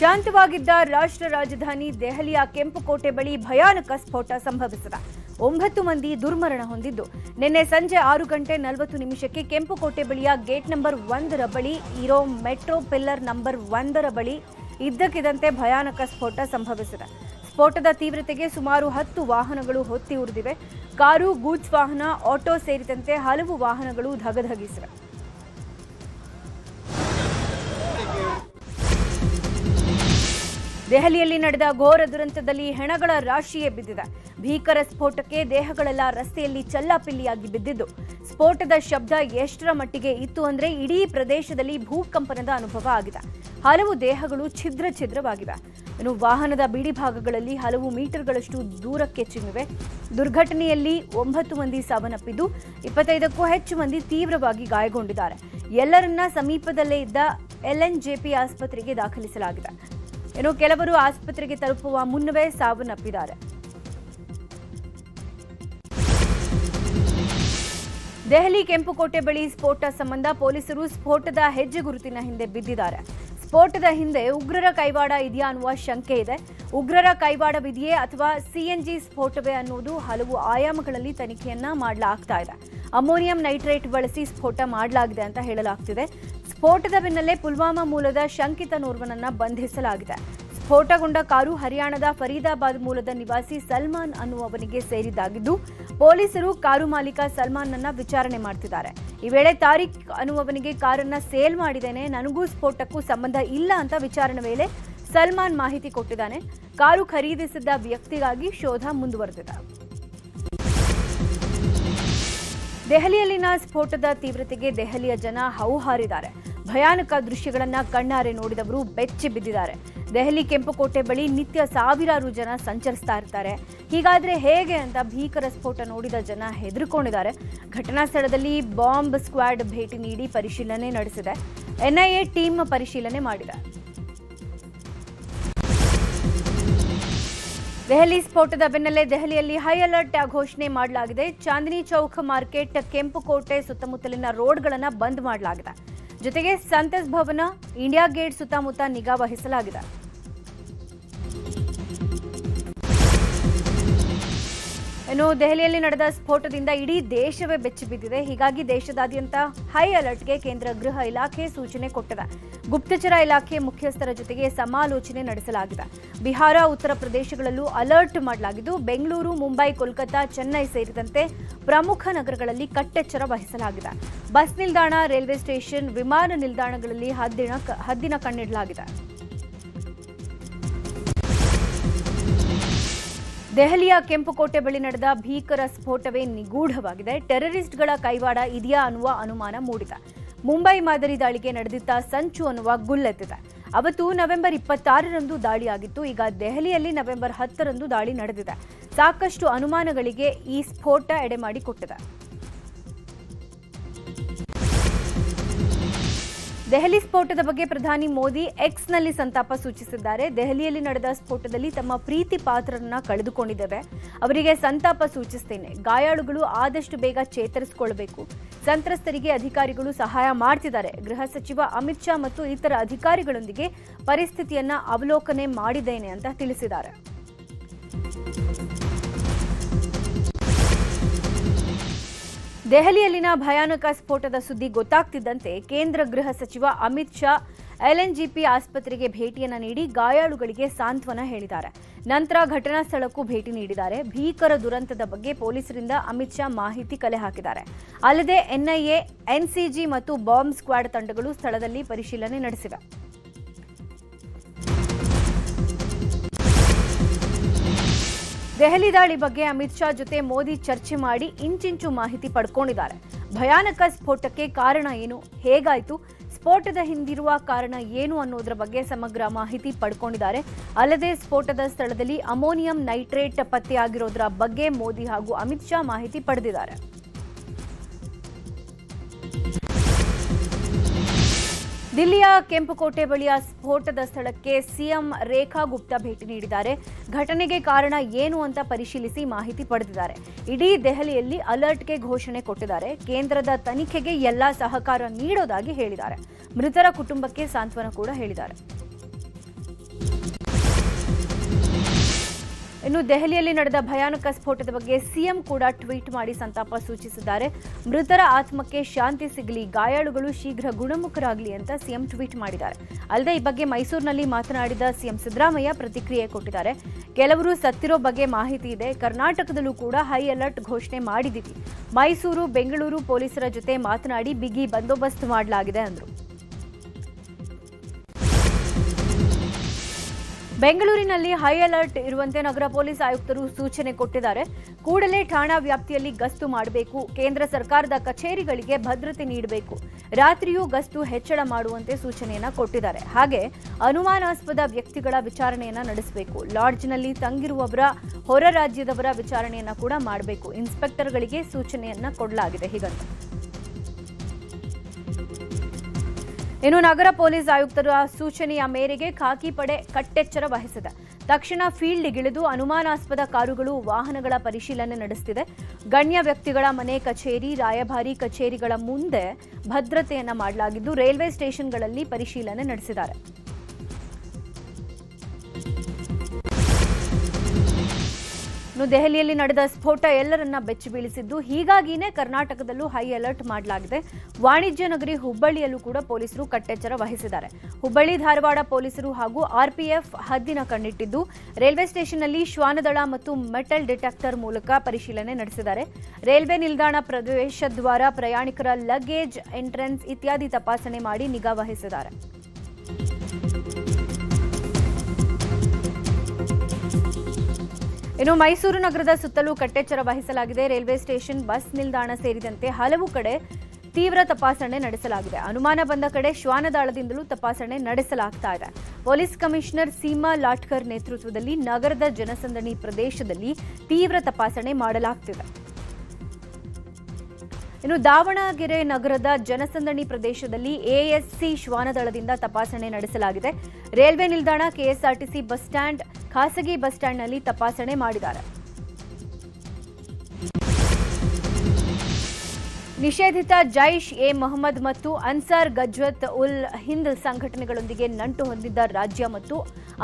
ಶಾಂತವಾಗಿದ್ದ ರಾಷ್ಟ್ರ ರಾಜಧಾನಿ ದೆಹಲಿಯ ಕೆಂಪುಕೋಟೆ ಬಳಿ ಭಯಾನಕ ಸ್ಫೋಟ ಸಂಭವಿಸಿದೆ. ಒಂಬತ್ತು ಮಂದಿ ದುರ್ಮರಣ ಹೊಂದಿದ್ದು. ನಿನ್ನೆ ಸಂಜೆ ಆರು ಗಂಟೆ ನಲವತ್ತು ನಿಮಿಷಕ್ಕೆ ಕೆಂಪುಕೋಟೆ ಬಳಿಯ ಗೇಟ್ ನಂಬರ್ ಒಂದರ ಬಳಿ ಇರೋ ಮೆಟ್ರೋ ಪಿಲ್ಲರ್ ನಂಬರ್ ಒಂದರ ಬಳಿ ಇದ್ದಕ್ಕಿದ್ದಂತೆ ಭಯಾನಕ ಸ್ಫೋಟ ಸಂಭವಿಸಿದೆ. ಸ್ಫೋಟದ ತೀವ್ರತೆಗೆ ಸುಮಾರು ಹತ್ತು ವಾಹನಗಳು ಹೊತ್ತಿ ಉರಿದಿವೆ. ಕಾರು, ಗೂಡ್ಸ್ ವಾಹನ, ಆಟೋ ಸೇರಿದಂತೆ ಹಲವು ವಾಹನಗಳು ಧಗಧಗಿಸಿವೆ. ದೆಹಲಿಯಲ್ಲಿ ನಡೆದ ಘೋರ ದುರಂತದಲ್ಲಿ ಹೆಣಗಳ ರಾಶಿಯೇ ಬಿದ್ದಿದೆ. ಭೀಕರ ಸ್ಫೋಟಕ್ಕೆ ದೇಹಗಳೆಲ್ಲ ರಸ್ತೆಯಲ್ಲಿ ಚಲ್ಲಾಪಿಲ್ಲಿಯಾಗಿ ಬಿದ್ದಿದ್ದು. ಸ್ಫೋಟದ ಶಬ್ದ ಎಷ್ಟರ ಮಟ್ಟಿಗೆ ಇತ್ತು ಅಂದ್ರೆ ಇಡೀ ಪ್ರದೇಶದಲ್ಲಿ ಭೂಕಂಪನದ ಅನುಭವ ಆಗಿದೆ. ಹಲವು ದೇಹಗಳು ಛಿದ್ರ ಛಿದ್ರವಾಗಿವೆ. ಇನ್ನು ವಾಹನದ ಬಿಡಿ ಭಾಗಗಳಲ್ಲಿ ಹಲವು ಮೀಟರ್ಗಳಷ್ಟು ದೂರಕ್ಕೆ ಚಿಮ್ಮಿವೆ. ದುರ್ಘಟನೆಯಲ್ಲಿ ಒಂಬತ್ತು ಮಂದಿ ಸಾವನ್ನಪ್ಪಿದ್ದು, ಇಪ್ಪತ್ತೈದಕ್ಕೂ ಹೆಚ್ಚು ಮಂದಿ ತೀವ್ರವಾಗಿ ಗಾಯಗೊಂಡಿದ್ದಾರೆ. ಎಲ್ಲರನ್ನ ಸಮೀಪದಲ್ಲೇ ಇದ್ದ ಎಲ್ಎನ್ಜೆಪಿ ಆಸ್ಪತ್ರೆಗೆ ದಾಖಲಿಸಲಾಗಿದೆ. ಇನ್ನು ಕೆಲವರು ಆಸ್ಪತ್ರೆಗೆ ತಲುಪುವ ಮುನ್ನವೇ ಸಾವನ್ನಪ್ಪಿದ್ದಾರೆ. ದೆಹಲಿ ಕೆಂಪುಕೋಟೆ ಬಳಿ ಸ್ಫೋಟ ಸಂಬಂಧ ಪೊಲೀಸರು ಸ್ಫೋಟದ ಹೆಜ್ಜೆ ಗುರುತಿನ ಹಿಂದೆ ಬಿದ್ದಿದ್ದಾರೆ. ಸ್ಫೋಟದ ಹಿಂದೆ ಉಗ್ರರ ಕೈವಾಡ ಇದೆಯಾ ಅನ್ನುವ ಶಂಕೆ ಇದೆ. ಉಗ್ರರ ಕೈವಾಡವಿದೆಯೇ ಅಥವಾ ಸಿಎನ್ಜಿ ಸ್ಫೋಟವೇ ಅನ್ನುವುದು ಹಲವು ಆಯಾಮಗಳಲ್ಲಿ ತನಿಖೆಯನ್ನ ಮಾಡಲಾಗ್ತಾ ಇದೆ. ಅಮೋನಿಯಂ ನೈಟ್ರೇಟ್ ಬಳಸಿ ಸ್ಫೋಟ ಮಾಡಲಾಗಿದೆ ಅಂತ ಹೇಳಲಾಗ್ತಿದೆ. ಸ್ಫೋಟದ ಬೆನ್ನಲ್ಲೇ ಪುಲ್ವಾಮಾ ಮೂಲದ ಶಂಕಿತನೋರ್ವನನ್ನ ಬಂಧಿಸಲಾಗಿದೆ. ಸ್ಫೋಟಗೊಂಡ ಕಾರು ಹರಿಯಾಣದ ಫರೀದಾಬಾದ್ ಮೂಲದ ನಿವಾಸಿ ಸಲ್ಮಾನ್ ಅನ್ನುವವನಿಗೆ ಸೇರಿದ್ದಾಗಿದ್ದು, ಪೊಲೀಸರು ಕಾರು ಮಾಲೀಕ ಸಲ್ಮಾನ್ನನ್ನ ವಿಚಾರಣೆ ಮಾಡ್ತಿದ್ದಾರೆ. ಈ ವೇಳೆ ತಾರಿಕ್ ಅನ್ನುವವನಿಗೆ ಕಾರನ್ನ ಸೇಲ್ ಮಾಡಿದ್ದೇನೆ, ನನಗೂ ಸ್ಫೋಟಕ್ಕೂ ಸಂಬಂಧ ಇಲ್ಲ ಅಂತ ವಿಚಾರಣೆ ವೇಳೆ ಸಲ್ಮಾನ್ ಮಾಹಿತಿ ಕೊಟ್ಟಿದ್ದಾನೆ. ಕಾರು ಖರೀದಿಸಿದ್ದ ವ್ಯಕ್ತಿಗಾಗಿ ಶೋಧ ಮುಂದುವರೆದಿದೆ. ದೆಹಲಿಯಲ್ಲಿನ ಸ್ಫೋಟದ ತೀವ್ರತೆಗೆ ದೆಹಲಿಯ ಜನ ಹೌಹಾರಿದ್ದಾರೆ. ಭಯಾನಕ ದೃಶ್ಯಗಳನ್ನ ಕಣ್ಣಾರೆ ನೋಡಿದವರು ಬೆಚ್ಚಿ ಬಿದ್ದಿದ್ದಾರೆ. ದೆಹಲಿ ಕೆಂಪುಕೋಟೆ ಬಳಿ ನಿತ್ಯ ಸಾವಿರಾರು ಜನ ಸಂಚರಿಸ್ತಾ ಇರ್ತಾರೆ. ಹೀಗಾದ್ರೆ ಹೇಗೆ ಅಂತ ಭೀಕರ ಸ್ಫೋಟ ನೋಡಿದ ಜನ ಹೆದರ್ಕೊಂಡಿದ್ದಾರೆ. ಘಟನಾ ಸ್ಥಳದಲ್ಲಿ ಬಾಂಬ್ ಸ್ಕ್ವಾಡ್ ಭೇಟಿ ನೀಡಿ ಪರಿಶೀಲನೆ ನಡೆಸಿದೆ. ಎನ್ಐಎ ಟೀಮ್ ಪರಿಶೀಲನೆ ಮಾಡಿದೆ. ದೆಹಲಿ ಸ್ಫೋಟದ ಬೆನ್ನಲ್ಲೇ ದೆಹಲಿಯಲ್ಲಿ ಹೈ ಅಲರ್ಟ್ ಘೋಷಣೆ ಮಾಡಲಾಗಿದೆ. ಚಾಂದಿನಿ ಚೌಕ್ ಮಾರ್ಕೆಟ್ ಕೆಂಪುಕೋಟೆ ಸುತ್ತಮುತ್ತಲಿನ ರೋಡ್ಗಳನ್ನು ಬಂದ್ ಮಾಡಲಾಗಿದೆ. ಜೊತೆಗೆ ಸಂತಸ್ ಭವನ ಇಂಡಿಯಾ ಗೇಟ್ ಸುತ್ತಮುತ್ತ ನಿಗಾ ವಹಿಸಲಾಗಿದೆ. ಇನ್ನು ದೆಹಲಿಯಲ್ಲಿ ನಡೆದ ಸ್ಫೋಟದಿಂದ ಇಡೀ ದೇಶವೇ ಬೆಚ್ಚಿ ಬಿದ್ದಿದೆ. ಹೀಗಾಗಿ ದೇಶದಾದ್ಯಂತ ಹೈ ಅಲರ್ಟ್ಗೆ ಕೇಂದ್ರ ಗೃಹ ಇಲಾಖೆ ಸೂಚನೆ ಕೊಟ್ಟಿದೆ. ಗುಪ್ತಚರ ಇಲಾಖೆ ಮುಖ್ಯಸ್ಥರ ಜೊತೆಗೆ ಸಮಾಲೋಚನೆ ನಡೆಸಲಾಗಿದೆ. ಬಿಹಾರ, ಉತ್ತರ ಪ್ರದೇಶಗಳಲ್ಲೂ ಅಲರ್ಟ್ ಮಾಡಲಾಗಿದ್ದು, ಬೆಂಗಳೂರು, ಮುಂಬೈ ಕೋಲ್ಕತ್ತಾ ಚೆನ್ನೈ ಸೇರಿದಂತೆ ಪ್ರಮುಖ ನಗರಗಳಲ್ಲಿ ಕಟ್ಟೆಚ್ಚರ ವಹಿಸಲಾಗಿದೆ. ಬಸ್ ನಿಲ್ದಾಣ, ರೈಲ್ವೆ ಸ್ಟೇಷನ್, ವಿಮಾನ ನಿಲ್ದಾಣಗಳಲ್ಲಿ ಹದ್ದಿನ ಹದ್ದಿನ ಕಣ್ಣಿಡಲಾಗಿದೆ. ದೆಹಲಿಯ ಕೆಂಪುಕೋಟೆ ಬಳಿ ನಡೆದ ಭೀಕರ ಸ್ಫೋಟವೇ ನಿಗೂಢವಾಗಿದೆ. ಟೆರರಿಸ್ಟ್ಗಳ ಕೈವಾಡ ಇದೆಯಾ ಅನ್ನುವ ಅನುಮಾನ ಮೂಡಿದೆ. ಮುಂಬೈ ಮಾದರಿ ದಾಳಿಗೆ ನಡೆದಿದ್ದ ಸಂಚು ಅನ್ನುವ ಗುಲ್ಲೆತ್ತಿದೆ. ಅವತ್ತು ನವೆಂಬರ್ ಇಪ್ಪತ್ತಾರರಂದು ದಾಳಿಯಾಗಿತ್ತು. ಈಗ ದೆಹಲಿಯಲ್ಲಿ ನವೆಂಬರ್ ಹತ್ತರಂದು ದಾಳಿ ನಡೆದಿದೆ. ಸಾಕಷ್ಟು ಅನುಮಾನಗಳಿಗೆ ಈ ಸ್ಫೋಟ ಎಡೆಮಾಡಿಕೊಟ್ಟಿದೆ. ದೆಹಲಿ ಸ್ಫೋಟದ ಬಗ್ಗೆ ಪ್ರಧಾನಿ ಮೋದಿ ಎಕ್ಸ್ನಲ್ಲಿ ಸಂತಾಪ ಸೂಚಿಸಿದ್ದಾರೆ. ದೆಹಲಿಯಲ್ಲಿ ನಡೆದ ಸ್ಫೋಟದಲ್ಲಿ ತಮ್ಮ ಪ್ರೀತಿ ಪಾತ್ರರನ್ನ ಕಳೆದುಕೊಂಡಿದ್ದೇವೆ. ಅವರಿಗೆ ಸಂತಾಪ ಸೂಚಿಸ್ತೇನೆ. ಗಾಯಾಳುಗಳು ಆದಷ್ಟು ಬೇಗ ಚೇತರಿಸಿಕೊಳ್ಳಬೇಕು. ಸಂತ್ರಸ್ತರಿಗೆ ಅಧಿಕಾರಿಗಳು ಸಹಾಯ ಮಾಡ್ತಿದ್ದಾರೆ. ಗೃಹ ಸಚಿವ ಅಮಿತ್ ಶಾ ಮತ್ತು ಇತರ ಅಧಿಕಾರಿಗಳೊಂದಿಗೆ ಪರಿಸ್ಥಿತಿಯನ್ನ ಅವಲೋಕನೆ ಮಾಡಿದ್ದೇನೆ ಅಂತ ತಿಳಿಸಿದ್ದಾರೆ. ದೆಹಲಿಯಲ್ಲಿನ ಭಯಾನಕ ಸ್ಫೋಟದ ಸುದ್ದಿ ಗೊತ್ತಾಗ್ತಿದ್ದಂತೆ ಕೇಂದ್ರ ಗೃಹ ಸಚಿವ ಅಮಿತ್ ಶಾ ಎಲ್ಎನ್ಜಿಪಿ ಆಸ್ಪತ್ರೆಗೆ ಭೇಟಿಯನ್ನ ನೀಡಿ ಗಾಯಾಳುಗಳಿಗೆ ಸಾಂತ್ವನ ಹೇಳಿದ್ದಾರೆ. ನಂತರ ಘಟನಾ ಸ್ಥಳಕ್ಕೂ ಭೇಟಿ ನೀಡಿದ್ದಾರೆ. ಭೀಕರ ದುರಂತದ ಬಗ್ಗೆ ಪೊಲೀಸರಿಂದ ಅಮಿತ್ ಶಾ ಮಾಹಿತಿ ಕಲೆ ಹಾಕಿದ್ದಾರೆ. ಅಲ್ಲದೆ ಎನ್ಐಎ ಎನ್ಸಿಜಿ ಮತ್ತು ಬಾಂಬ್ ಸ್ಕ್ವಾಡ್ ತಂಡಗಳು ಸ್ಥಳದಲ್ಲಿ ಪರಿಶೀಲನೆ ನಡೆಸಿವೆ. ದೆಹಲಿ ದಾಳಿ ಬಗ್ಗೆ ಅಮಿತ್ ಶಾ ಜೊತೆ ಮೋದಿ ಚರ್ಚೆ ಮಾಡಿ ಇಂಚಿಂಚು ಮಾಹಿತಿ ಪಡ್ಕೊಂಡಿದ್ದಾರೆ. ಭಯಾನಕ ಸ್ಫೋಟಕ್ಕೆ ಕಾರಣ ಏನು? ಹೇಗಾಯಿತು? ಸ್ಫೋಟದ ಹಿಂದಿರುವ ಕಾರಣ ಏನು ಅನ್ನೋದರ ಬಗ್ಗೆ ಸಮಗ್ರ ಮಾಹಿತಿ ಪಡ್ಕೊಂಡಿದ್ದಾರೆ. ಅಲ್ಲದೆ ಸ್ಫೋಟದ ಸ್ಥಳದಲ್ಲಿ ಅಮೋನಿಯಂ ನೈಟ್ರೇಟ್ ಪತ್ತೆಯಾಗಿರೋದರ ಬಗ್ಗೆ ಮೋದಿ ಹಾಗೂ ಅಮಿತ್ ಶಾ ಮಾಹಿತಿ ಪಡೆದಿದ್ದಾರೆ. ದಿಲ್ಲಿಯ ಕೆಂಪುಕೋಟೆ ಬಳಿಯ ಸ್ಫೋಟದ ಸ್ಥಳಕ್ಕೆ ಸಿಎಂ ರೇಖಾ ಗುಪ್ತಾ ಭೇಟಿ ನೀಡಿದ್ದಾರೆ. ಘಟನೆಗೆ ಕಾರಣ ಏನು ಅಂತ ಪರಿಶೀಲಿಸಿ ಮಾಹಿತಿ ಪಡೆದಿದ್ದಾರೆ. ಇಡೀ ದೆಹಲಿಯಲ್ಲಿ ಅಲರ್ಟ್ಗೆ ಘೋಷಣೆ ಕೊಟ್ಟಿದ್ದಾರೆ. ಕೇಂದ್ರದ ತನಿಖೆಗೆ ಎಲ್ಲಾ ಸಹಕಾರ ನೀಡೋದಾಗಿ ಹೇಳಿದ್ದಾರೆ. ಮೃತರ ಕುಟುಂಬಕ್ಕೆ ಸಾಂತ್ವನ ಕೂಡ ಹೇಳಿದ್ದಾರೆ. ಇನ್ನು ದೆಹಲಿಯಲ್ಲಿ ನಡೆದ ಭಯಾನಕ ಸ್ಫೋಟದ ಬಗ್ಗೆ ಸಿಎಂ ಕೂಡ ಟ್ವೀಟ್ ಮಾಡಿ ಸಂತಾಪ ಸೂಚಿಸಿದ್ದಾರೆ. ಮೃತರ ಆತ್ಮಕ್ಕೆ ಶಾಂತಿ ಸಿಗಲಿ, ಗಾಯಾಳುಗಳು ಶೀಘ್ರ ಗುಣಮುಖರಾಗಲಿ ಅಂತ ಸಿಎಂ ಟ್ವೀಟ್ ಮಾಡಿದ್ದಾರೆ. ಅಲ್ಲದೆ ಈ ಬಗ್ಗೆ ಮೈಸೂರಿನಲ್ಲಿ ಮಾತನಾಡಿದ ಸಿಎಂ ಸಿದ್ದರಾಮಯ್ಯ ಪ್ರತಿಕ್ರಿಯೆ ಕೊಟ್ಟಿದ್ದಾರೆ. ಕೆಲವರು ಸತ್ತಿರೋ ಬಗ್ಗೆ ಮಾಹಿತಿ ಇದೆ. ಕರ್ನಾಟಕದಲ್ಲೂ ಕೂಡ ಹೈ ಅಲರ್ಟ್ ಘೋಷಣೆ ಮಾಡಿದ್ದೀವಿ. ಮೈಸೂರು, ಬೆಂಗಳೂರು ಪೊಲೀಸರ ಜೊತೆ ಮಾತನಾಡಿ ಬಿಗಿ ಬಂದೋಬಸ್ತ್ ಮಾಡಲಾಗಿದೆ ಅಂದರು. ಬೆಂಗಳೂರಿನಲ್ಲಿ ಹೈ ಅಲರ್ಟ್ ಇರುವಂತೆ ನಗರ ಪೊಲೀಸ್ ಆಯುಕ್ತರು ಸೂಚನೆ ಕೊಟ್ಟಿದ್ದಾರೆ. ಕೂಡಲೇ ಠಾಣಾ ವ್ಯಾಪ್ತಿಯಲ್ಲಿ ಗಸ್ತು ಮಾಡಬೇಕು. ಕೇಂದ್ರ ಸರ್ಕಾರದ ಕಚೇರಿಗಳಿಗೆ ಭದ್ರತೆ ನೀಡಬೇಕು. ರಾತ್ರಿಯೂ ಗಸ್ತು ಹೆಚ್ಚಳ ಮಾಡುವಂತೆ ಸೂಚನೆಯನ್ನ ಕೊಟ್ಟಿದ್ದಾರೆ. ಹಾಗೆ ಅನುಮಾನಾಸ್ಪದ ವ್ಯಕ್ತಿಗಳ ವಿಚಾರಣೆಯನ್ನ ನಡೆಸಬೇಕು. ಲಾಡ್ಜ್ನಲ್ಲಿ ತಂಗಿರುವವರ, ಹೊರ ರಾಜ್ಯದವರ ವಿಚಾರಣೆಯನ್ನ ಕೂಡ ಮಾಡಬೇಕು. ಇನ್ಸ್ಪೆಕ್ಟರ್ಗಳಿಗೆ ಸೂಚನೆಯನ್ನ ಕೊಡಲಾಗಿದೆ. ಹೀಗಂತ. ಇನ್ನು ನಗರ ಪೊಲೀಸ್ ಆಯುಕ್ತರ ಸೂಚನೆಯ ಮೇರೆಗೆ ಖಾಕಿ ಪಡೆ ಕಟ್ಟೆಚ್ಚರ ವಹಿಸಿದೆ. ತಕ್ಷಣ ಫೀಲ್ಡ್ಗಿಳಿದು ಅನುಮಾನಾಸ್ಪದ ಕಾರುಗಳು ವಾಹನಗಳ ಪರಿಶೀಲನೆ ನಡೆಸುತ್ತಿದೆ ಗಣ್ಯ ವ್ಯಕ್ತಿಗಳ ಮನೆ ಕಚೇರಿ, ರಾಯಭಾರಿ ಕಚೇರಿಗಳ ಮುಂದೆ ಭದ್ರತೆಯನ್ನು ಮಾಡಲಾಗಿದ್ದು, ರೈಲ್ವೆ ಸ್ಟೇಷನ್ಗಳಲ್ಲಿ ಪರಿಶೀಲನೆ ನಡೆಸಿದ್ದಾರೆ. ಇನ್ನು ದೆಹಲಿಯಲ್ಲಿ ನಡೆದ ಸ್ಫೋಟ ಎಲ್ಲರನ್ನ ಬೆಚ್ಚಿ ಬೀಳಿಸಿದ್ದು, ಹೀಗಾಗಿನೇ ಕರ್ನಾಟಕದಲ್ಲೂ ಹೈ ಅಲರ್ಟ್ ಮಾಡಲಾಗಿದೆ. ವಾಣಿಜ್ಯ ನಗರಿ ಹುಬ್ಬಳ್ಳಿಯಲ್ಲೂ ಕೂಡ ಪೊಲೀಸರು ಕಟ್ಟೆಚ್ಚರ ವಹಿಸಿದ್ದಾರೆ. ಹುಬ್ಬಳ್ಳಿ, ಧಾರವಾಡ ಪೊಲೀಸರು ಹಾಗೂ ಆರ್ಪಿಎಫ್ ಹದ್ದಿನ ಕಣ್ಣಿಟ್ಟಿದ್ದು, ರೈಲ್ವೆ ಸ್ಟೇಷನ್ನಲ್ಲಿ ಶ್ವಾನದಳ ಮತ್ತು ಮೆಟಲ್ ಡಿಟೆಕ್ಟರ್ ಮೂಲಕ ಪರಿಶೀಲನೆ ನಡೆಸಿದ್ದಾರೆ. ರೈಲ್ವೆ ನಿಲ್ದಾಣ ಪ್ರವೇಶ ದ್ವಾರ ಪ್ರಯಾಣಿಕರ ಲಗೇಜ್, ಎಂಟ್ರೆನ್ಸ್ ಇತ್ಯಾದಿ ತಪಾಸಣೆ ಮಾಡಿ ನಿಗಾ ವಹಿಸಿದ್ದಾರೆ. ಇನ್ನು ಮೈಸೂರು ನಗರದ ಸುತ್ತಲೂ ಕಟ್ಟೆಚ್ಚರ ವಹಿಸಲಾಗಿದೆ. ರೈಲ್ವೆ ಸ್ಟೇಷನ್, ಬಸ್ ನಿಲ್ದಾಣ ಸೇರಿದಂತೆ ಹಲವು ಕಡೆ ತೀವ್ರ ತಪಾಸಣೆ ನಡೆಸಲಾಗಿದೆ. ಅನುಮಾನ ಬಂದ ಕಡೆ ಶ್ವಾನದಾಳದಿಂದಲೂ ತಪಾಸಣೆ ನಡೆಸಲಾಗ್ತಾ ಇದೆ. ಪೊಲೀಸ್ ಕಮಿಷನರ್ ಸೀಮಾ ಲಾಟ್ಕರ್ ನೇತೃತ್ವದಲ್ಲಿ ನಗರದ ಜನಸಂದಣಿ ಪ್ರದೇಶದಲ್ಲಿ ತೀವ್ರ ತಪಾಸಣೆ ಮಾಡಲಾಗ್ತಿದೆ. ಇನ್ನು ದಾವಣಗೆರೆ ನಗರದ ಜನಸಂದಣಿ ಪ್ರದೇಶದಲ್ಲಿ ಎಎಸ್ಸಿ ಶ್ವಾನದಳದಿಂದ ತಪಾಸಣೆ ನಡೆಸಲಾಗಿದೆ. ರೈಲ್ವೆ ನಿಲ್ದಾಣ, ಕೆಎಸ್ಆರ್ಟಿಸಿ ಬಸ್ ಸ್ಟ್ಯಾಂಡ್ ಖಾಸಗಿ ಬಸ್ ಸ್ಟ್ಯಾಂಡ್ನಲ್ಲಿ ತಪಾಸಣೆ ಮಾಡಿದ್ದಾರೆ. ನಿಷೇಧಿತ ಜೈಷ್ ಎ ಮೊಹಮ್ಮದ್ ಮತ್ತು ಅನ್ಸಾರ್ ಗಜ್ವತ್ ಉಲ್ ಹಿಂದ್ ಸಂಘಟನೆಗಳೊಂದಿಗೆ ನಂಟು ಹೊಂದಿದ್ದ ರಾಜ್ಯ ಮತ್ತು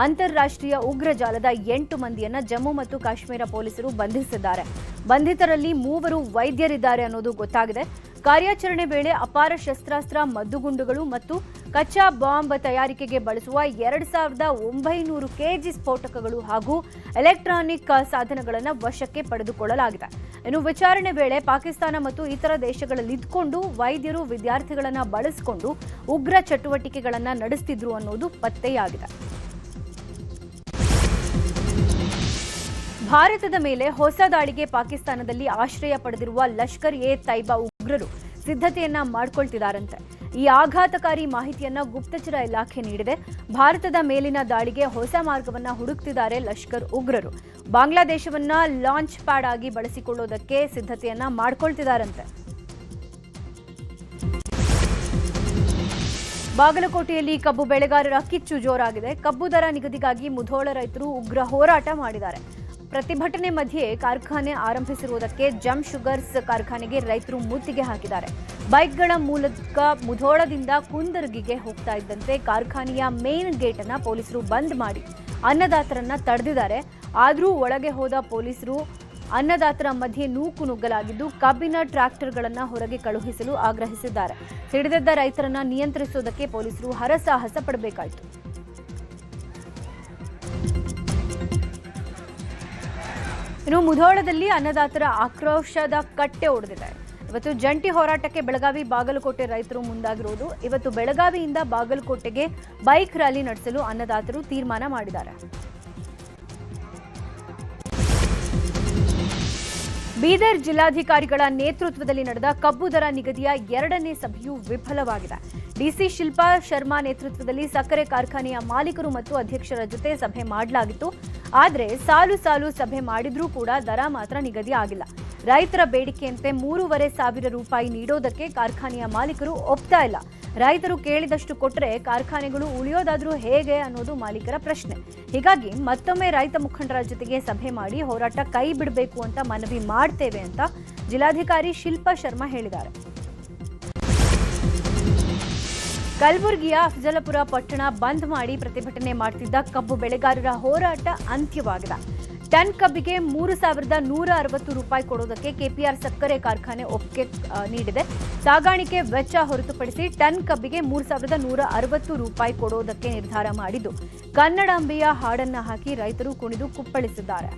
ಅಂತಾರಾಷ್ಟ್ರೀಯ ಉಗ್ರ ಜಾಲದ ಎಂಟು ಮಂದಿಯನ್ನು ಜಮ್ಮು ಮತ್ತು ಕಾಶ್ಮೀರ ಪೊಲೀಸರು ಬಂಧಿಸಿದ್ದಾರೆ. ಬಂಧಿತರಲ್ಲಿ ಮೂವರು ವೈದ್ಯರಿದ್ದಾರೆ ಅನ್ನೋದು ಗೊತ್ತಾಗಿದೆ. ಕಾರ್ಯಾಚರಣೆ ವೇಳೆ ಅಪಾರ ಶಸ್ತ್ರಾಸ್ತ್ರ, ಮದ್ದುಗುಂಡುಗಳು ಮತ್ತು ಕಚ್ಚಾ ಬಾಂಬ್ ತಯಾರಿಕೆಗೆ ಬಳಸುವ ಎರಡ್ ಸಾವಿರದ ಒಂಬೈನೂರು ಕೆಜಿ ಸ್ಫೋಟಕಗಳು ಹಾಗೂ ಎಲೆಕ್ಟ್ರಾನಿಕ್ ಸಾಧನಗಳನ್ನು ವಶಕ್ಕೆ ಪಡೆದುಕೊಳ್ಳಲಾಗಿದೆ. ಇನ್ನು ವಿಚಾರಣೆ ವೇಳೆ ಪಾಕಿಸ್ತಾನ ಮತ್ತು ಇತರ ದೇಶಗಳಲ್ಲಿ ಇದ್ಕೊಂಡು ವೈದ್ಯರು ವಿದ್ಯಾರ್ಥಿಗಳನ್ನು ಬಳಸಿಕೊಂಡು ಉಗ್ರ ಚಟುವಟಿಕೆಗಳನ್ನು ನಡೆಸುತ್ತಿದ್ರು ಅನ್ನೋದು ಪತ್ತೆಯಾಗಿದೆ. ಭಾರತದ ಮೇಲೆ ಹೊಸ ದಾಳಿಗೆ ಪಾಕಿಸ್ತಾನದಲ್ಲಿ ಆಶ್ರಯ ಪಡೆದಿರುವ ಲಷ್ಕರ್ ಎ ತೈಬಾ ಉಗ್ರರು ಸಿದ್ಧತೆಯನ್ನ ಮಾಡ್ಕೊಳ್ತಿದ್ದಾರಂತೆ ಈ ಆಘಾತಕಾರಿ ಮಾಹಿತಿಯನ್ನ ಗುಪ್ತಚರ ಇಲಾಖೆ ನೀಡಿದೆ. ಭಾರತದ ಮೇಲಿನ ದಾಳಿಗೆ ಹೊಸ ಮಾರ್ಗವನ್ನ ಹುಡುಕ್ತಿದ್ದಾರೆ ಲಷ್ಕರ್ ಉಗ್ರರು. ಬಾಂಗ್ಲಾದೇಶವನ್ನ ಲಾಂಚ್ ಪ್ಯಾಡ್ ಆಗಿ ಬಳಸಿಕೊಳ್ಳೋದಕ್ಕೆ ಸಿದ್ಧತೆಯನ್ನ ಮಾಡ್ಕೊಳ್ತಿದ್ದಾರಂತೆ ಬಾಗಲಕೋಟೆಯಲ್ಲಿ ಕಬ್ಬು ಬೆಳೆಗಾರರ ಕಿಚ್ಚು ಜೋರಾಗಿದೆ. ಕಬ್ಬು ದರ ನಿಗದಿಗಾಗಿ ಮುಧೋಳ ರೈತರು ಉಗ್ರ ಹೋರಾಟ ಮಾಡಿದ್ದಾರೆ. ಪ್ರತಿಭಟನೆ ಮಧ್ಯೆ ಕಾರ್ಖಾನೆ ಆರಂಭಿಸಿರುವುದಕ್ಕೆ ಜಮ್ ಶುಗರ್ಸ್ ಕಾರ್ಖಾನೆಗೆ ರೈತರು ಮುತ್ತಿಗೆ ಹಾಕಿದ್ದಾರೆ. ಬೈಕ್ಗಳ ಮೂಲಕ ಮುಧೋಳದಿಂದ ಕುಂದರ್ಗಿಗೆ ಹೋಗ್ತಾ ಇದ್ದಂತೆ ಕಾರ್ಖಾನೆಯ ಮೇನ್ ಗೇಟ್ ಅನ್ನ ಪೊಲೀಸರು ಬಂದ್ ಮಾಡಿ ಅನ್ನದಾತರನ್ನ ತಡೆದಿದ್ದಾರೆ. ಆದರೂ ಒಳಗೆ ಹೋದ ಪೊಲೀಸರು ಅನ್ನದಾತರ ಮಧ್ಯೆ ನೂಕು ನುಗ್ಗಲಾಗಿದ್ದು ಕಬ್ಬಿನ ಟ್ರ್ಯಾಕ್ಟರ್ಗಳನ್ನು ಹೊರಗೆ ಕಳುಹಿಸಲು ಆಗ್ರಹಿಸಿದ್ದಾರೆ. ಹಿಡಿದಿದ್ದ ರೈತರನ್ನ ನಿಯಂತ್ರಿಸುವುದಕ್ಕೆ ಪೊಲೀಸರು ಹರಸಾಹಸ ಪಡಬೇಕಾಯಿತು. ಇನ್ನು ಮುಧೋಳದಲ್ಲಿ ಅನ್ನದಾತರ ಆಕ್ರೋಶದ ಕಟ್ಟೆ ಒಡೆದಿದೆ. ಇವತ್ತು ಜಂಟಿ ಹೋರಾಟಕ್ಕೆ ಬೆಳಗಾವಿ ಬಾಗಲಕೋಟೆ ರೈತರು ಮುಂದಾಗಿರುವುದು. ಇವತ್ತು ಬೆಳಗಾವಿಯಿಂದ ಬಾಗಲಕೋಟೆಗೆ ಬೈಕ್ ರ್ಯಾಲಿ ನಡೆಸಲು ಅನ್ನದಾತರು ತೀರ್ಮಾನ ಮಾಡಿದ್ದಾರೆ. ಬೀದರ್ ಜಿಲ್ಲಾಧಿಕಾರಿಗಳ ನೇತೃತ್ವದಲ್ಲಿ ನಡೆದ ಕಬ್ಬು ದರ ನಿಗದಿಯ ಎರಡನೇ ಸಭೆಯು ವಿಫಲವಾಗಿದೆ. ಡಿಸಿ ಶಿಲ್ಪಾ ಶರ್ಮಾ ನೇತೃತ್ವದಲ್ಲಿ ಸಕ್ಕರೆ ಕಾರ್ಖಾನೆಯ ಮಾಲೀಕರು ಮತ್ತು ಅಧ್ಯಕ್ಷರ ಜೊತೆ ಸಭೆ ಮಾಡಲಾಗಿತ್ತು. ಆದರೆ ಸಾಲು ಸಾಲು ಸಭೆ ಮಾಡಿದ್ರೂ ಕೂಡ ದರ ಮಾತ್ರ ನಿಗದಿ ಆಗಿಲ್ಲ. ರೈತರ ಬೇಡಿಕೆಯಂತೆ ಮೂರುವರೆ ಸಾವಿರ ರೂಪಾಯಿ ನೀಡೋದಕ್ಕೆ ಕಾರ್ಖಾನೆಯ ಮಾಲೀಕರು ಒಪ್ತಾ ಇಲ್ಲ. ರೈತರು ಕೇಳಿದಷ್ಟು ಕೊಟ್ಟರೆ ಕಾರ್ಖಾನೆಗಳು ಉಳಿಯೋದಾದ್ರೂ ಹೇಗೆ ಅನ್ನೋದು ಮಾಲೀಕರ ಪ್ರಶ್ನೆ. ಹೀಗಾಗಿ ಮತ್ತೊಮ್ಮೆ ರೈತ ಮುಖಂಡರ ಜೊತೆಗೆ ಸಭೆ ಮಾಡಿ ಹೋರಾಟ ಕೈ ಬಿಡಬೇಕು ಅಂತ ಮನವಿ ಮಾಡ್ತೇವೆ ಅಂತ ಜಿಲ್ಲಾಧಿಕಾರಿ ಶಿಲ್ಪಾ ಶರ್ಮಾ ಹೇಳಿದ್ದಾರೆ. ಕಲಬುರಗಿಯ ಅಫಜಲಪುರ ಪಟ್ಟಣ ಬಂದ್ ಮಾಡಿ ಪ್ರತಿಭಟನೆ ಮಾಡ್ತಿದ್ದ ಕಬ್ಬು ಬೆಳೆಗಾರರ ಹೋರಾಟ ಅಂತ್ಯವಾಗಿದೆ. ಟನ್ ಕಬ್ಬಿಗೆ ಮೂರು ಸಾವಿರದ ನೂರ ಅರವತ್ತು ರೂಪಾಯಿ ಕೊಡೋದಕ್ಕೆ ಕೆಪಿಆರ್ ಸಕ್ಕರೆ ಕಾರ್ಖಾನೆ ಒಪ್ಪಿಗೆ ನೀಡಿದೆ. ಸಾಗಾಣಿಕೆ ವೆಚ್ಚ ಹೊರತುಪಡಿಸಿ ಟನ್ ಕಬ್ಬಿಗೆ ಮೂರು ಸಾವಿರದ ನೂರ ಅರವತ್ತು ರೂಪಾಯಿ ಕೊಡೋದಕ್ಕೆ ನಿರ್ಧಾರ ಮಾಡಿದ್ದು. ಕನ್ನಡಾಂಬೆಯ ಹಾಡನ್ನ ಹಾಕಿ ರೈತರು ಕುಣಿದು ಕುಪ್ಪಳಿಸಿದ್ದಾರೆ.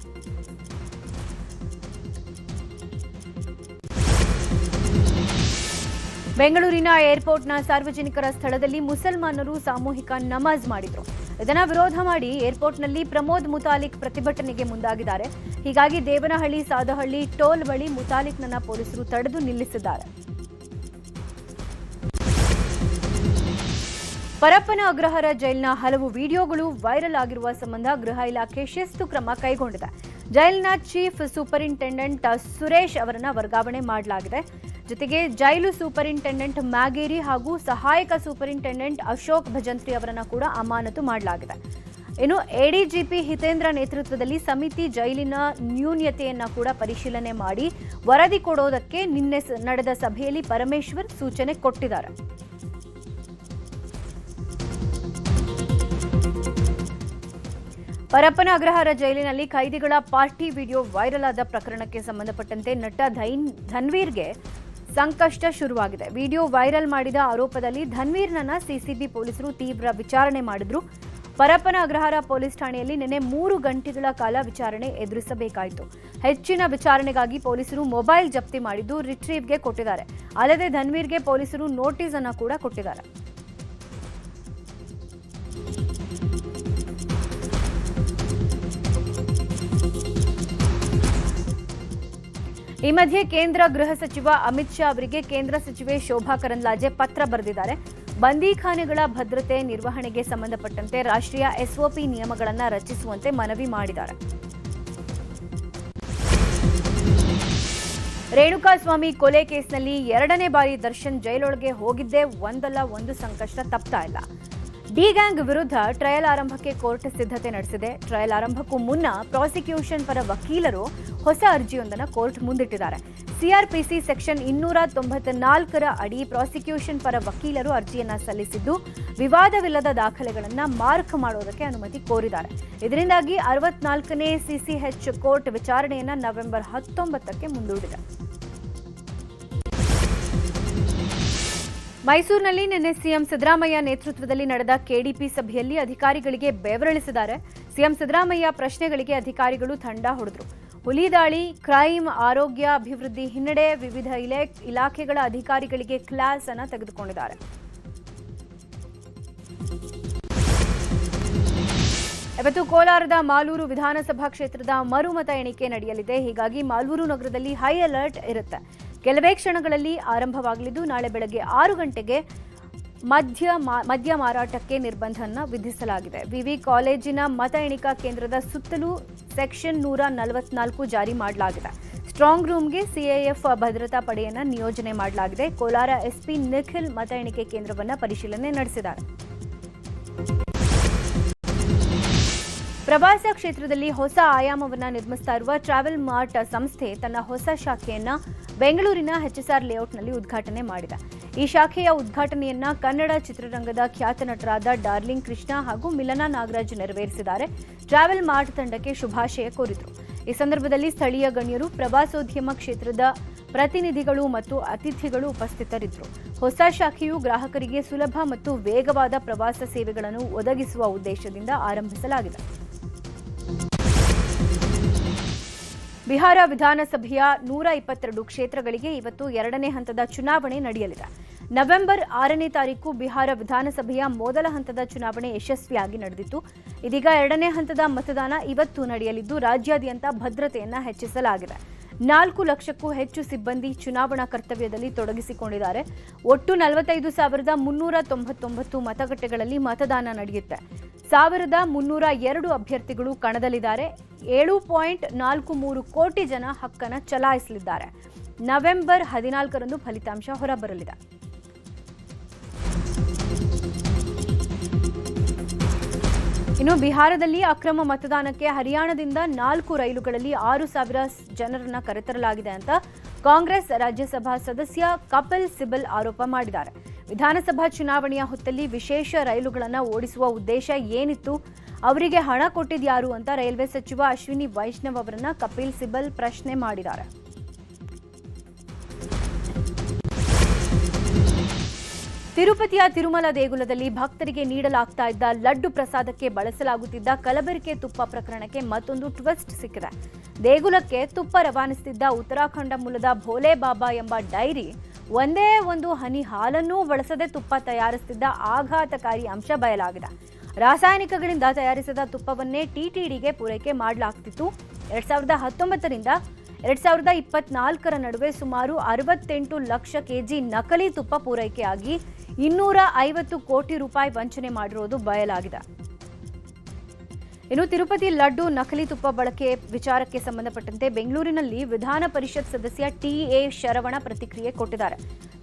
ಬೆಂಗಳೂರಿನ ಏರ್ಪೋರ್ಟ್ನ ಸಾರ್ವಜನಿಕರ ಸ್ಥಳದಲ್ಲಿ ಮುಸಲ್ಮಾನರು ಸಾಮೂಹಿಕ ನಮಾಜ್ ಮಾಡಿದರು. ಇದನ್ನ ವಿರೋಧ ಮಾಡಿ ಏರ್ಪೋರ್ಟ್ನಲ್ಲಿ ಪ್ರಮೋದ್ ಮುತಾಲಿಕ್ ಪ್ರತಿಭಟನೆಗೆ ಮುಂದಾಗಿದ್ದಾರೆ. ಹೀಗಾಗಿ ದೇವನಹಳ್ಳಿ, ಸಾದಹಳ್ಳಿ, ಟೋಲ್ ಬಳಿ ಮುತಾಲಿಕ್ನನ್ನ ಪೊಲೀಸರು ತಡೆದು ನಿಲ್ಲಿಸಿದ್ದಾರೆ. ಪರಪ್ಪನ ಅಗ್ರಹಾರ ಜೈಲಿನ ಹಲವು ವಿಡಿಯೋಗಳು ವೈರಲ್ ಆಗಿರುವ ಸಂಬಂಧ ಗೃಹ ಇಲಾಖೆ ಶಿಸ್ತು ಕ್ರಮ ಕೈಗೊಂಡಿದೆ. ಜೈಲಿನ ಚೀಫ್ ಸೂಪರಿಂಟೆಂಡೆಂಟ್ ಸುರೇಶ್ ಅವರನ್ನ ವರ್ಗಾವಣೆ ಮಾಡಲಾಗಿದೆ. ಜೊತೆಗೆ ಜೈಲು ಸೂಪರಿಂಟೆಂಡೆಂಟ್ ಮ್ಯಾಗೇರಿ ಹಾಗೂ ಸಹಾಯಕ ಸೂಪರಿಂಟೆಂಡೆಂಟ್ ಅಶೋಕ್ ಭಜಂತ್ರಿ ಅವರನ್ನ ಕೂಡ ಅಮಾನತು ಮಾಡಲಾಗಿದೆ. ಇನ್ನು ಎಡಿಜಿಪಿ ಹಿತೇಂದ್ರ ನೇತೃತ್ವದಲ್ಲಿ ಸಮಿತಿ ಜೈಲಿನ ನ್ಯೂನ್ಯತೆಯನ್ನ ಕೂಡ ಪರಿಶೀಲನೆ ಮಾಡಿ ವರದಿ ಕೊಡೋದಕ್ಕೆ ನಿನ್ನೆ ನಡೆದ ಸಭೆಯಲ್ಲಿ ಪರಮೇಶ್ವರ್ ಸೂಚನೆ ಕೊಟ್ಟಿದ್ದಾರೆ. ಪರಪ್ಪನ ಅಗ್ರಹಾರ ಜೈಲಿನಲ್ಲಿ ಕೈದಿಗಳ ಪಾರ್ಟಿ ವಿಡಿಯೋ ವೈರಲ್ ಆದ ಪ್ರಕರಣಕ್ಕೆ ಸಂಬಂಧಪಟ್ಟಂತೆ ನಟ ಧೈನ್ ಧನ್ವೀರ್ಗೆ ಸಂಕಷ್ಟ ಶುರುವಾಗಿದೆ. ವಿಡಿಯೋ ವೈರಲ್ ಮಾಡಿದ ಆರೋಪದಲ್ಲಿ ಧನ್ವೀರ್ನನ್ನ ಸಿಸಿಬಿ ಪೊಲೀಸರು ತೀವ್ರ ವಿಚಾರಣೆ ಮಾಡಿದ್ರು. ಪರಪ್ಪನ ಅಗ್ರಹಾರ ಪೊಲೀಸ್ ಠಾಣೆಯಲ್ಲಿ ನಿನ್ನೆ ಮೂರು ಗಂಟೆಗಳ ಕಾಲ ವಿಚಾರಣೆ ಎದುರಿಸಬೇಕಾಯಿತು. ಹೆಚ್ಚಿನ ವಿಚಾರಣೆಗಾಗಿ ಪೊಲೀಸರು ಮೊಬೈಲ್ ಜಪ್ತಿ ಮಾಡಿದ್ದು ರಿಟ್ರೀವ್ಗೆ ಕೊಟ್ಟಿದ್ದಾರೆ. ಅಲ್ಲದೆ ಧನ್ವೀರ್ಗೆ ಪೊಲೀಸರು ನೋಟಿಸ್ ಅನ್ನು ಕೂಡ ಕೊಟ್ಟಿದ್ದಾರೆ. ಈ ಮಧ್ಯೆ ಕೇಂದ್ರ ಗೃಹ ಸಚಿವ ಅಮಿತ್ ಶಾ ಅವರಿಗೆ ಕೇಂದ್ರ ಸಚಿವೆ ಶೋಭಾ ಕರಂದ್ಲಾಜೆ ಪತ್ರ ಬರೆದಿದ್ದಾರೆ. ಬಂದೀಖಾನೆಗಳ ಭದ್ರತೆ ನಿರ್ವಹಣೆಗೆ ಸಂಬಂಧಪಟ್ಟಂತೆ ರಾಷ್ಟ್ರೀಯ ಎಸ್ಒಪಿ ನಿಯಮಗಳನ್ನು ರಚಿಸುವಂತೆ ಮನವಿ ಮಾಡಿದ್ದಾರೆ. ರೇಣುಕಾಸ್ವಾಮಿ ಕೊಲೆ ಕೇಸ್ನಲ್ಲಿ ಎರಡನೇ ಬಾರಿ ದರ್ಶನ್ ಜೈಲೊಳಗೆ ಹೋಗಿದ್ದೇ ಒಂದಲ್ಲ ಒಂದು ಸಂಕಷ್ಟ ತಪ್ತಾ ಇಲ್ಲ. ಡಿ ಗ್ಯಾಂಗ್ ವಿರುದ್ಧ ಟ್ರಯಲ್ ಆರಂಭಕ್ಕೆ ಕೋರ್ಟ್ ಸಿದ್ಧತೆ ನಡೆಸಿದೆ. ಟ್ರಯಲ್ ಆರಂಭಕ್ಕೂ ಮುನ್ನ ಪ್ರಾಸಿಕ್ಯೂಷನ್ ಪರ ವಕೀಲರು ಹೊಸ ಅರ್ಜಿಯೊಂದನ್ನು ಕೋರ್ಟ್ ಮುಂದಿಟ್ಟಿದ್ದಾರೆ. ಸಿಆರ್ಪಿಸಿ ಸೆಕ್ಷನ್ ಇನ್ನೂರ ತೊಂಬತ್ನಾಲ್ಕರ ಅಡಿ ಪ್ರಾಸಿಕ್ಯೂಷನ್ ಪರ ವಕೀಲರು ಅರ್ಜಿಯನ್ನ ಸಲ್ಲಿಸಿದ್ದು, ವಿವಾದವಿಲ್ಲದ ದಾಖಲೆಗಳನ್ನು ಮಾರ್ಕ್ ಮಾಡೋದಕ್ಕೆ ಅನುಮತಿ ಕೋರಿದ್ದಾರೆ. ಇದರಿಂದಾಗಿ ಅರವತ್ನಾಲ್ಕನೇ ಸಿಸಿಎಚ್ ಕೋರ್ಟ್ ವಿಚಾರಣೆಯನ್ನ ನವೆಂಬರ್ ಹತ್ತೊಂಬತ್ತಕ್ಕೆ ಮುಂದೂಡಿದೆ. ಮೈಸೂರಿನಲ್ಲಿ ನಿನ್ನೆ ಸಿಎಂ ಸಿದ್ದರಾಮಯ್ಯ ನೇತೃತ್ವದಲ್ಲಿ ನಡೆದ ಕೆಡಿಪಿ ಸಭೆಯಲ್ಲಿ ಅಧಿಕಾರಿಗಳಿಗೆ ಬೆವರಳಿಸಿದ್ದಾರೆ. ಸಿಎಂ ಸಿದ್ದರಾಮಯ್ಯ ಪ್ರಶ್ನೆಗಳಿಗೆ ಅಧಿಕಾರಿಗಳು ತಂಡ ಹೊಡೆದ್ರು. ಹುಲಿ ದಾಳಿ ಕ್ರೈಮ್ ಆರೋಗ್ಯ, ಅಭಿವೃದ್ಧಿ ಹಿನ್ನಡೆ ವಿವಿಧ ಇಲೆ- ಇಲಾಖೆಗಳ ಅಧಿಕಾರಿಗಳಿಗೆ ಕ್ಲಾಸ್ ಅನ್ನು ತೆಗೆದುಕೊಂಡಿದ್ದಾರೆ. ಇವತ್ತು ಕೋಲಾರದ ಮಾಲೂರು ವಿಧಾನಸಭಾ ಕ್ಷೇತ್ರದ ಮರುಮತ ಎಣಿಕೆ ನಡೆಯಲಿದೆ. ಹೀಗಾಗಿ ಮಾಲೂರು ನಗರದಲ್ಲಿ ಹೈ ಅಲರ್ಟ್ ಇರುತ್ತೆ. ಕೆಲವೇ ಕ್ಷಣಗಳಲ್ಲಿ ಆರಂಭವಾಗಲಿದ್ದು, ನಾಳೆ ಬೆಳಗ್ಗೆ ಆರು ಗಂಟೆಗೆ ಮದ್ಯ ಮದ್ಯ ಮಾರಾಟಕ್ಕೆ ನಿರ್ಬಂಧನ ವಿಧಿಸಲಾಗಿದೆ. ವಿವಿ ಕಾಲೇಜಿನ ಮತ ಎಣಿಕಾ ಕೇಂದ್ರದ ಸುತ್ತಲೂ ಸೆಕ್ಷನ್ ನೂರ ನಲವತ್ನಾಲ್ಕು ಜಾರಿ ಮಾಡಲಾಗಿದೆ. ಸ್ಟ್ರಾಂಗ್ ರೂಮ್ಗೆ ಸಿಐಎಫ್ ಭದ್ರತಾ ಪಡೆಯನ್ನು ನಿಯೋಜನೆ ಮಾಡಲಾಗಿದೆ. ಕೋಲಾರ ಎಸ್ಪಿ ನಿಖಿಲ್ ಮತ ಎಣಿಕೆ ಕೇಂದ್ರವನ್ನು ಪರಿಶೀಲನೆ ನಡೆಸಿದ್ದಾರೆ. ಪ್ರವಾಸ ಕ್ಷೇತ್ರದಲ್ಲಿ ಹೊಸ ಆಯಾಮವನ್ನು ನಿರ್ಮಿಸ್ತಾ ಇರುವ ಟ್ರಾವೆಲ್ ಮಾರ್ಟ್ ಸಂಸ್ಥೆ ತನ್ನ ಹೊಸ ಶಾಖೆಯನ್ನ ಬೆಂಗಳೂರಿನ ಹೆಚ್ಎಸ್ಆರ್ ಲೇಔಟ್ನಲ್ಲಿ ಉದ್ಘಾಟನೆ ಮಾಡಿದೆ. ಈ ಶಾಖೆಯ ಉದ್ಘಾಟನೆಯನ್ನ ಕನ್ನಡ ಚಿತ್ರರಂಗದ ಖ್ಯಾತ ನಟರಾದ ಡಾರ್ಲಿಂಗ್ ಕೃಷ್ಣ ಹಾಗೂ ಮಿಲನಾ ನಾಗರಾಜ್ ನೆರವೇರಿಸಿದ್ದಾರೆ. ಟ್ರಾವೆಲ್ ಮಾರ್ಟ್ ತಂಡಕ್ಕೆ ಶುಭಾಶಯ ಕೋರಿದರು. ಈ ಸಂದರ್ಭದಲ್ಲಿ ಸ್ಥಳೀಯ ಗಣ್ಯರು, ಪ್ರವಾಸೋದ್ಯಮ ಕ್ಷೇತ್ರದ ಪ್ರತಿನಿಧಿಗಳು ಮತ್ತು ಅತಿಥಿಗಳು ಉಪಸ್ಥಿತರಿದ್ದರು ಹೊಸ ಶಾಖೆಯು ಗ್ರಾಹಕರಿಗೆ ಸುಲಭ ಮತ್ತು ವೇಗವಾದ ಪ್ರವಾಸ ಸೇವೆಗಳನ್ನು ಒದಗಿಸುವ ಉದ್ದೇಶದಿಂದ ಆರಂಭಿಸಲಾಗಿದೆ. ಬಿಹಾರ ವಿಧಾನಸಭೆಯ ನೂರ ಇಪ್ಪತ್ತೆರಡು ಕ್ಷೇತ್ರಗಳಿಗೆ ಇವತ್ತು ಎರಡನೇ ಹಂತದ ಚುನಾವಣೆ ನಡೆಯಲಿದೆ. ನವೆಂಬರ್ ಆರನೇ ತಾರೀಕು ಬಿಹಾರ ವಿಧಾನಸಭೆಯ ಮೊದಲ ಹಂತದ ಚುನಾವಣೆ ಯಶಸ್ವಿಯಾಗಿ ನಡೆದಿತ್ತು. ಇದೀಗ ಎರಡನೇ ಹಂತದ ಮತದಾನ ಇವತ್ತು ನಡೆಯಲಿದ್ದು, ರಾಜ್ಯಾದ್ಯಂತ ಭದ್ರತೆಯನ್ನ ಹೆಚ್ಚಿಸಲಾಗಿದೆ. ನಾಲ್ಕು ಲಕ್ಷಕ್ಕೂ ಹೆಚ್ಚು ಸಿಬ್ಬಂದಿ ಚುನಾವಣಾ ಕರ್ತವ್ಯದಲ್ಲಿ ತೊಡಗಿಸಿಕೊಂಡಿದ್ದಾರೆ. ಒಟ್ಟು ನಲವತ್ತೈದು ಸಾವಿರದ ಮುನ್ನೂರ ತೊಂಬತ್ತೊಂಬತ್ತು ಮತಗಟ್ಟೆಗಳಲ್ಲಿ ಮತದಾನ ನಡೆಯುತ್ತೆ. ಸಾವಿರದ ಮುನ್ನೂರ ಎರಡು ಅಭ್ಯರ್ಥಿಗಳು ಕಣದಲ್ಲಿದ್ದಾರೆ. ಏಳು ಪಾಯಿಂಟ್ ನಾಲ್ಕು ಮೂರು ಕೋಟಿ ಜನ ಹಕ್ಕನ್ನು ಚಲಾಯಿಸಲಿದ್ದಾರೆ. ನವೆಂಬರ್ ಹದಿನಾಲ್ಕರಂದು ಫಲಿತಾಂಶ ಹೊರಬರಲಿದೆ. ಇನ್ನು ಬಿಹಾರದಲ್ಲಿ ಅಕ್ರಮ ಮತದಾನಕ್ಕೆ ಹರಿಯಾಣದಿಂದ ನಾಲ್ಕು ರೈಲುಗಳಲ್ಲಿ ಆರು ಸಾವಿರ ಜನರನ್ನ ಕರೆತರಲಾಗಿದೆ ಅಂತ ಕಾಂಗ್ರೆಸ್ ರಾಜ್ಯಸಭಾ ಸದಸ್ಯ ಕಪಿಲ್ ಸಿಬಲ್ ಆರೋಪ ಮಾಡಿದ್ದಾರೆ. ವಿಧಾನಸಭಾ ಚುನಾವಣೆಯ ಹೊತ್ತಲ್ಲಿ ವಿಶೇಷ ರೈಲುಗಳನ್ನು ಓಡಿಸುವ ಉದ್ದೇಶ ಏನಿತ್ತು? ಅವರಿಗೆ ಹಣ ಕೊಟ್ಟಿದ್ಯಾರು ಅಂತ ರೈಲ್ವೆ ಸಚಿವ ಅಶ್ವಿನಿ ವೈಷ್ಣವ್ ಅವರನ್ನ ಕಪಿಲ್ ಸಿಬಲ್ ಪ್ರಶ್ನೆ ಮಾಡಿದ್ದಾರೆ. ತಿರುಪತಿಯ ತಿರುಮಲ ದೇಗುಲದಲ್ಲಿ ಭಕ್ತರಿಗೆ ನೀಡಲಾಗ್ತಾ ಇದ್ದ ಲಡ್ಡು ಪ್ರಸಾದಕ್ಕೆ ಬಳಸಲಾಗುತ್ತಿದ್ದ ಕಲಬೆರಕೆ ತುಪ್ಪ ಪ್ರಕರಣಕ್ಕೆ ಮತ್ತೊಂದು ಟ್ವಿಸ್ಟ್ ಸಿಕ್ಕಿದೆ. ದೇಗುಲಕ್ಕೆ ತುಪ್ಪ ರವಾನಿಸುತ್ತಿದ್ದ ಉತ್ತರಾಖಂಡ ಮೂಲದ ಭೋಲೆ ಬಾಬಾ ಎಂಬ ಡೈರಿ ಒಂದೇ ಒಂದು ಹನಿ ಹಾಲನ್ನೂ ಬಳಸದೆ ತುಪ್ಪ ತಯಾರಿಸುತ್ತಿದ್ದ ಆಘಾತಕಾರಿ ಅಂಶ ಬಯಲಾಗಿದೆ. ರಾಸಾಯನಿಕಗಳಿಂದ ತಯಾರಿಸಿದ ತುಪ್ಪವನ್ನೇ ಟಿಟಿಡಿಗೆ ಪೂರೈಕೆ ಮಾಡಲಾಗ್ತಿತ್ತು. ಎರಡ್ ಸಾವಿರದ ಹತ್ತೊಂಬತ್ತರಿಂದ ಎರಡ್ ಸಾವಿರದ ಇಪ್ಪತ್ನಾಲ್ಕರ ನಡುವೆ ಸುಮಾರು ಅರವತ್ತೆಂಟು ಲಕ್ಷ ಕೆಜಿ ನಕಲಿ ತುಪ್ಪ ಪೂರೈಕೆಯಾಗಿ ಇನ್ನೂರ ಐವತ್ತು ಕೋಟಿ ರೂಪಾಯಿ ವಂಚನೆ ಮಾಡಿರುವುದು ಬಯಲಾಗಿದೆ. ಇನ್ನು ತಿರುಪತಿ ಲಡ್ಡು ನಕಲಿ ತುಪ್ಪ ಬಳಕೆ ವಿಚಾರಕ್ಕೆ ಸಂಬಂಧಪಟ್ಟಂತೆ ಬೆಂಗಳೂರಿನಲ್ಲಿ ವಿಧಾನ ಪರಿಷತ್ ಸದಸ್ಯ ಟಿಎ ಶರವಣ ಪ್ರತಿಕ್ರಿಯೆ ಕೊಟ್ಟಿದ್ದಾರೆ.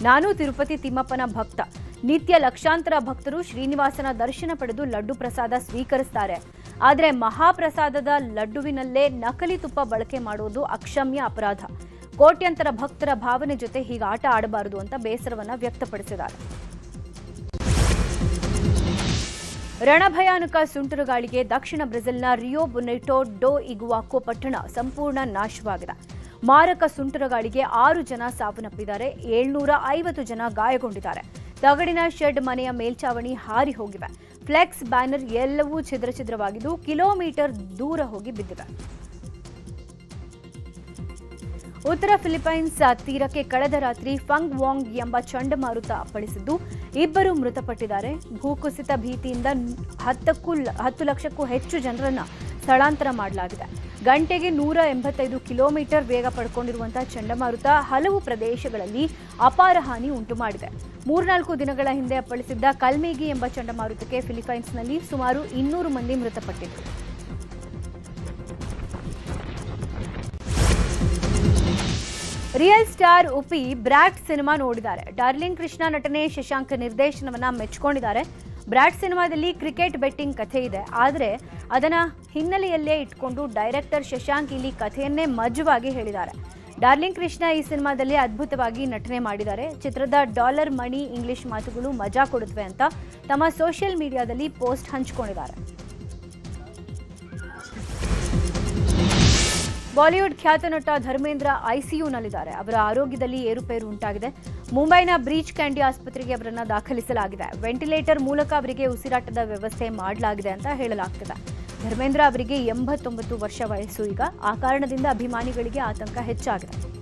ನಾನು ತಿರುಪತಿ ತಿಮ್ಮಪ್ಪನ ಭಕ್ತ. ನಿತ್ಯ ಲಕ್ಷಾಂತರ ಭಕ್ತರು ಶ್ರೀನಿವಾಸನ ದರ್ಶನ ಪಡೆದು ಲಡ್ಡು ಪ್ರಸಾದ ಸ್ವೀಕರಿಸ್ತಾರೆ. ಆದರೆ ಮಹಾಪ್ರಸಾದದ ಲಡ್ಡುವಿನಲ್ಲೇ ನಕಲಿ ತುಪ್ಪ ಬಳಕೆ ಮಾಡುವುದು ಅಕ್ಷಮ್ಯ ಅಪರಾಧ. ಕೋಟ್ಯಂತರ ಭಕ್ತರ ಭಾವನೆ ಜೊತೆ ಹೀಗೆ ಆಟ ಆಡಬಾರದು ಅಂತ ಬೇಸರವನ್ನ ವ್ಯಕ್ತಪಡಿಸಿದ್ದಾರೆ. ರಣಭಯಾನಕ ಸುಂಟರುಗಾಳಿಗೆ ದಕ್ಷಿಣ ಬ್ರೆಜಿಲ್ನ ರಿಯೋ ಬೊನೆಟೊ ಡೋ ಇಗುವಾಕೋ ಪಟ್ಟಣ ಸಂಪೂರ್ಣ ನಾಶವಾಗಿದೆ. ಮಾರಕ ಸುಂಟರಗಾಳಿಗೆ ಆರು ಜನ ಸಾವನ್ನಪ್ಪಿದ್ದಾರೆ ಏಳ್ನೂರ ಐವತ್ತು ಜನ ಗಾಯಗೊಂಡಿದ್ದಾರೆ. ತಗಡಿನ ಶೆಡ್ ಮನೆಯ ಮೇಲ್ಚಾವಣಿ ಹಾರಿ ಹೋಗಿವೆ. ಫ್ಲೆಕ್ಸ್ ಬ್ಯಾನರ್ ಎಲ್ಲವೂ ಛಿದ್ರ ಛಿದ್ರವಾಗಿದ್ದು, ಕಿಲೋಮೀಟರ್ ದೂರ ಹೋಗಿ ಬಿದ್ದಿವೆ ಉತ್ತರ ಫಿಲಿಪೈನ್ಸ್ ತೀರಕ್ಕೆ ಕಳೆದ ರಾತ್ರಿ ಫಂಗ್ ವಾಂಗ್ ಎಂಬ ಚಂಡಮಾರುತ ಅಪ್ಪಳಿಸಿದ್ದು ಇಬ್ಬರು ಮೃತಪಟ್ಟಿದ್ದಾರೆ. ಭೂಕುಸಿತ ಭೀತಿಯಿಂದ ಹತ್ತಕ್ಕೂ ಹತ್ತು ಲಕ್ಷಕ್ಕೂ ಹೆಚ್ಚು ಜನರನ್ನು ಸ್ಥಳಾಂತರ ಮಾಡಲಾಗಿದೆ. ಗಂಟೆಗೆ ನೂರ ಎಂಬತ್ತೈದು ಕಿಲೋಮೀಟರ್ ವೇಗ ಪಡ್ಕೊಂಡಿರುವಂತಹ ಚಂಡಮಾರುತ ಹಲವು ಪ್ರದೇಶಗಳಲ್ಲಿ ಅಪಾರ ಹಾನಿ ಉಂಟು ಮಾಡಿದೆ. ಮೂರ್ನಾಲ್ಕು ದಿನಗಳ ಹಿಂದೆ ಅಪ್ಪಳಿಸಿದ್ದ ಕಲ್ಮೇಗಿ ಎಂಬ ಚಂಡಮಾರುತಕ್ಕೆ ಫಿಲಿಪೈನ್ಸ್ನಲ್ಲಿ ಸುಮಾರು ಇನ್ನೂರು ಮಂದಿ ಮೃತಪಟ್ಟಿದ್ದರು real star Uppi Brat cinema ನೋಡಿದ್ದಾರೆ. ಡಾರ್ಲಿಂಗ್ ಕೃಷ್ಣ ನಟನೆ ಶಶಾಂಕ್ ನಿರ್ದೇಶನವನ್ನ ಮೆಚ್ಕೊಂಡಿದ್ದಾರೆ. ಬ್ರಾಟ್ ಸಿನಿಮಾದಲ್ಲಿ ಕ್ರಿಕೆಟ್ ಬೆಟ್ಟಿಂಗ್ ಕಥೆ ಇದೆ. ಆದರೆ ಅದನ್ನ ಹಿನ್ನೆಲೆಯಲ್ಲೇ ಇಟ್ಕೊಂಡು ಡೈರೆಕ್ಟರ್ ಶಶಾಂಕ್ ಇಲ್ಲಿ ಕಥೆಯನ್ನೇ ಮಜವಾಗಿ ಹೇಳಿದ್ದಾರೆ. ಡಾರ್ಲಿಂಗ್ ಕೃಷ್ಣ ಈ ಸಿನಿಮಾದಲ್ಲಿ ಅದ್ಭುತವಾಗಿ ನಟನೆ ಮಾಡಿದ್ದಾರೆ. ಚಿತ್ರದ ಡಾಲರ್ ಮಣಿ ಇಂಗ್ಲಿಷ್ ಮಾತುಗಳು ಮಜಾ ಕೊಡುತ್ತವೆ ಅಂತ ತಮ್ಮ ಸೋಷಿಯಲ್ ಮೀಡಿಯಾದಲ್ಲಿ ಪೋಸ್ಟ್ ಹಂಚಿಕೊಂಡಿದ್ದಾರೆ. ಬಾಲಿವುಡ್ ಖ್ಯಾತ ನಟ ಧರ್ಮೇಂದ್ರ ಐಸಿಯುನಲ್ಲಿದ್ದಾರೆ. ಅವರ ಆರೋಗ್ಯದಲ್ಲಿ ಏರುಪೇರು ಉಂಟಾಗಿದೆ. ಮುಂಬೈನ ಬ್ರೀಚ್ ಕ್ಯಾಂಡಿ ಆಸ್ಪತ್ರೆಗೆ ಅವರನ್ನು ದಾಖಲಿಸಲಾಗಿದೆ. ವೆಂಟಿಲೇಟರ್ ಮೂಲಕ ಅವರಿಗೆ ಉಸಿರಾಟದ ವ್ಯವಸ್ಥೆ ಮಾಡಲಾಗಿದೆ ಅಂತ ಹೇಳಲಾಗ್ತದೆ. ಧರ್ಮೇಂದ್ರ ಅವರಿಗೆ ಎಂಬತ್ತೊಂಬತ್ತು ವರ್ಷ ವಯಸ್ಸು ಈಗ. ಆ ಕಾರಣದಿಂದ ಅಭಿಮಾನಿಗಳಿಗೆ ಆತಂಕ ಹೆಚ್ಚಾಗಿದೆ.